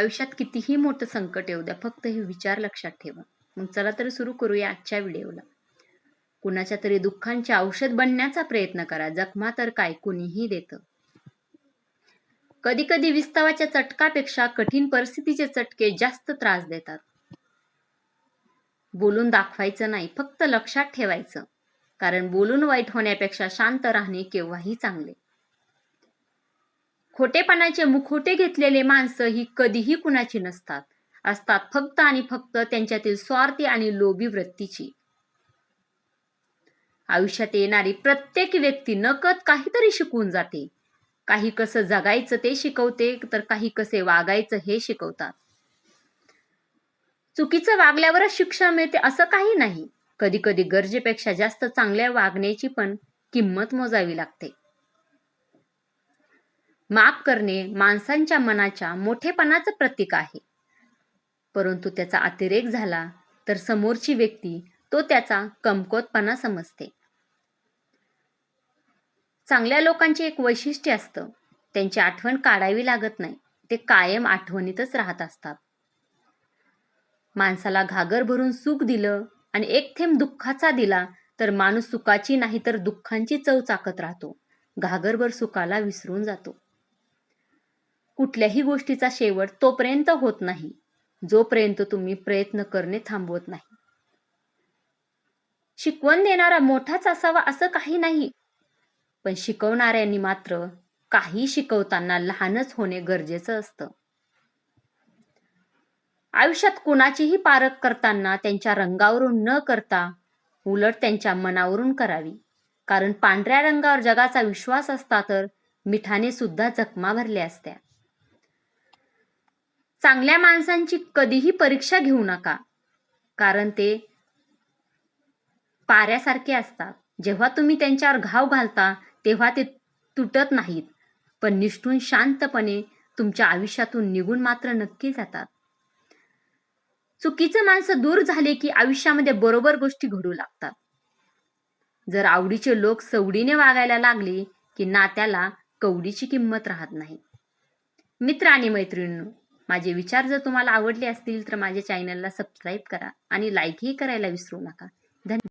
आयुष्यात कितीही मोठं संकट येऊ द्या फक्त हे विचार लक्षात ठेवा. मग चला तर सुरू करूया आजच्या व्हिडिओला. कुणाच्या तरी दुःखांचे औषध बनण्याचा प्रयत्न करा जखमा तर काय कुणीही देतं. कधी कधी विस्तवाच्या चटकापेक्षा कठीण परिस्थितीचे चटके जास्त त्रास देतात. बोलून दाखवायचं नाही फक्त लक्षात ठेवायचं. कारण बोलून वाईट होण्यापेक्षा शांत राहणे केव्हाही चांगले. खोटेपणाचे मुखोटे घेतलेले माणसं ही कधीही कुणाची नसतात. असतात फक्त आणि फक्त त्यांच्यातील स्वार्थी आणि लोभी वृत्तीची. आयुष्यात येणारी प्रत्येक व्यक्ती नकत काहीतरी शिकवून जाते. काही कसं जगायचं ते शिकवते तर काही कसे वागायचं हे शिकवतात. चुकीचं वागल्यावरच शिक्षा मिळते असं काही नाही. कधी कधी गरजेपेक्षा जास्त चांगल्या वागण्याची पण किंमत मोजावी लागते. माफ करणे माणसांच्या मनाच्या मोठेपणाचं प्रतीक आहे. परंतु त्याचा अतिरेक झाला तर समोरची व्यक्ती तो त्याचा कमकोतपणा समजते. चांगल्या लोकांचे एक वैशिष्ट्य असतं. त्यांची आठवण काढावी लागत नाही. ते कायम आठवणीतच राहत असतात. माणसाला घागर भरून सुख दिलं आणि एक थेंब दुःखाचा दिला तर माणूस सुखाची नाही तर दुःखांची चव चाकत राहतो. घागरभर सुखाला विसरून जातो. कुठल्याही गोष्टीचा शेवट तोपर्यंत होत नाही जोपर्यंत तुम्ही प्रयत्न करणे थांबवत नाही. शिकवण देणारा मोठाच असावा असं काही नाही पण शिकवणाऱ्यांनी मात्र काही शिकवताना लहानच होणे गरजेचं असतं. आयुष्यात कुणाचीही पारख करताना त्यांच्या रंगावरून न करता उलट त्यांच्या मनावरून करावी कारण पांढऱ्या रंगावर जगाचा विश्वास असता तर मिठाने सुद्धा जखमा भरल्या असत्या. चांगल्या माणसांची कधीही परीक्षा घेऊ नका. कारण ते पाऱ्यासारखे असतात. जेव्हा तुम्ही त्यांच्यावर घाव घालता तेव्हा ते तुटत नाहीत. पण निष्ठून शांतपणे तुमच्या आयुष्यातून निघून मात्र नक्की जातात. चुकीचं माणसं दूर झाले की आयुष्यामध्ये बरोबर गोष्टी घडू लागतात. जर आवडीचे लोक सवडीने वागायला लागले की नात्याला कवडीची किंमत राहत नाही. मित्र आणि मैत्रिणी माझे विचार जर तुम्हाला आवडले असतील तर माझ्या चॅनलला सबस्क्राईब करा आणि लाईकही करायला विसरू नका. धन्यवाद